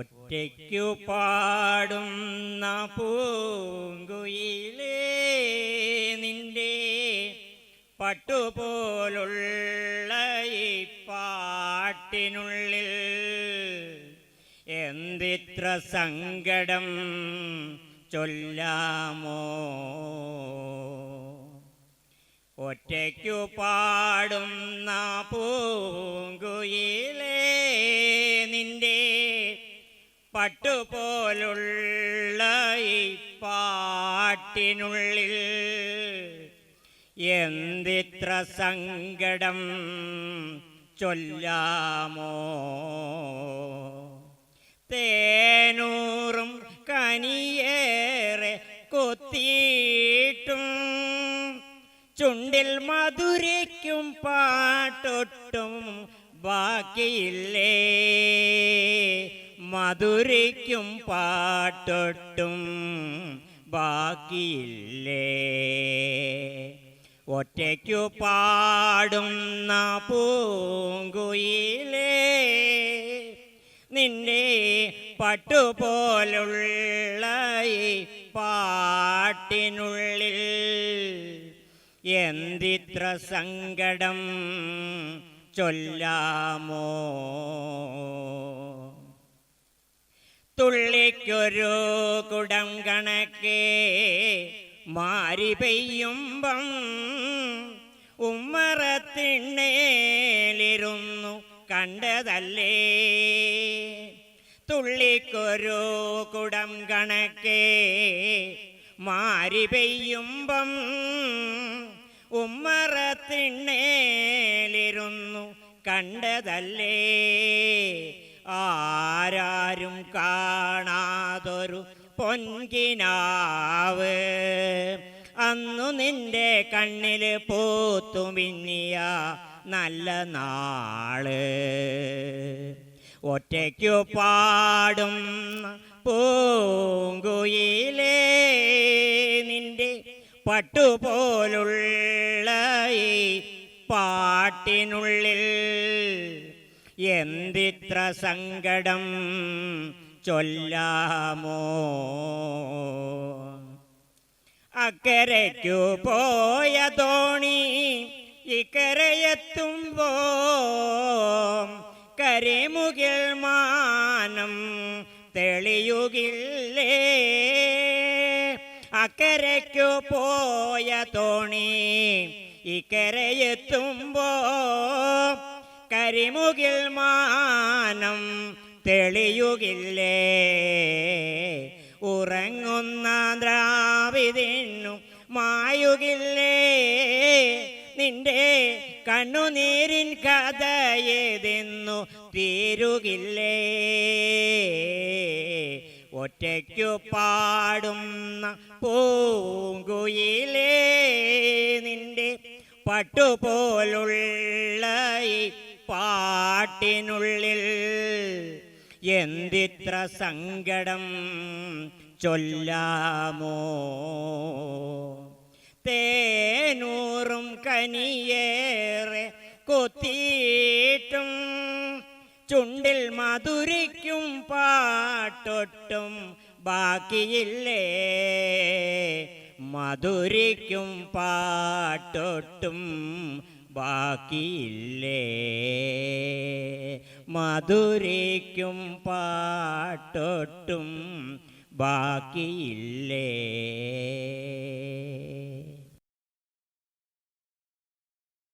ഒറ്റയ്ക്കു പാടുന്ന പൂങ്കുയിലേ നിന്റെ പട്ടുപോലുള്ള ഈ പാട്ടിനുള്ളിൽ എന്തിത്ര സങ്കടം ചൊല്ലാമോ? ഒറ്റയ്ക്കു പാടുന്ന പൂങ്കുയിലേ പട്ടുപോലുള്ള ഈ പാട്ടിനുള്ളിൽ എന്തിത്ര സങ്കടം ചൊല്ലാമോ? തേനൂറും കനിയേറെ കൊത്തിയിട്ടും ചുണ്ടിൽ മധുരയ്ക്കും പാട്ടൊട്ടും ബാക്കിയില്ലേ? മധുരയ്ക്കും പാട്ടൊട്ടും ബാക്കിയില്ലേ? ഒറ്റയ്ക്കു പാടുന്ന പൂങ്കുയിലേ നിന്റെ പട്ടുപോലുള്ള ഈ പാട്ടിനുള്ളിൽ എന്തിത്ര സങ്കടം ചൊല്ലാമോ? തുള്ളിക്കൊരു കുടം കണക്കേ മാരി പെയ്യുമ്പം ഉമ്മറത്തിണ്ണേലിരുന്നു കണ്ടതല്ലേ? തുള്ളിക്കൊരു കുടം കണക്കേ മാരി പെയ്യുമ്പം ഉമ്മറത്തിണ്ണേലിരുന്നു കണ്ടതല്ലേ? ആരാരും കാണാതൊരു പൊൻകിനാവ്. അന്നു നിന്റെ കണ്ണിൽ പൂത്തുമിന്നിയ നല്ല നാൾ. ഒറ്റയ്ക്കു പാടും പൂങ്കുയിലേ നിന്റെ പട്ടുപോലുള്ള ഈ പാട്ടിനുള്ളിൽ എന്തിത്ര സങ്കടം ചൊല്ലാമോ? അക്കരയ്ക്കു പോയ തോണി ഇക്കരയെത്തുമ്പോ കരിമുകിൽ മാനം തെളിയുകില്ലേ? അക്കരയ്ക്കു പോയ തോണി ഇക്കരയെത്തുമ്പോ കരിമുകിൽ മാനം തെളിയുകില്ലേ? ഉറങ്ങുന്ന ദ്രാവിതിന്നു മായുകില്ലേ? നിന്റെ കണ്ണുനീരിൻ കഥയേതെന്നു തീരുകില്ലേ? ഒറ്റയ്ക്കു പാടുന്ന പൂങ്കുയിലേ നിന്റെ പട്ടുപോലുള്ള ഈ പാട്ടിനുള്ളിൽ എന്തിത്ര സങ്കടം ചൊല്ലാമോ? തേനൂറും കനിയേറെ കൊത്തിയിട്ടും ചുണ്ടിൽ മധുരിക്കും പാട്ടൊട്ടും ബാക്കിയില്ലേ? മധുരിക്കും പാട്ടൊട്ടും ബാക്കിയില്ലേ? മധുരയ്ക്കും പാട്ടൊട്ടും ബാക്കിയില്ലേ?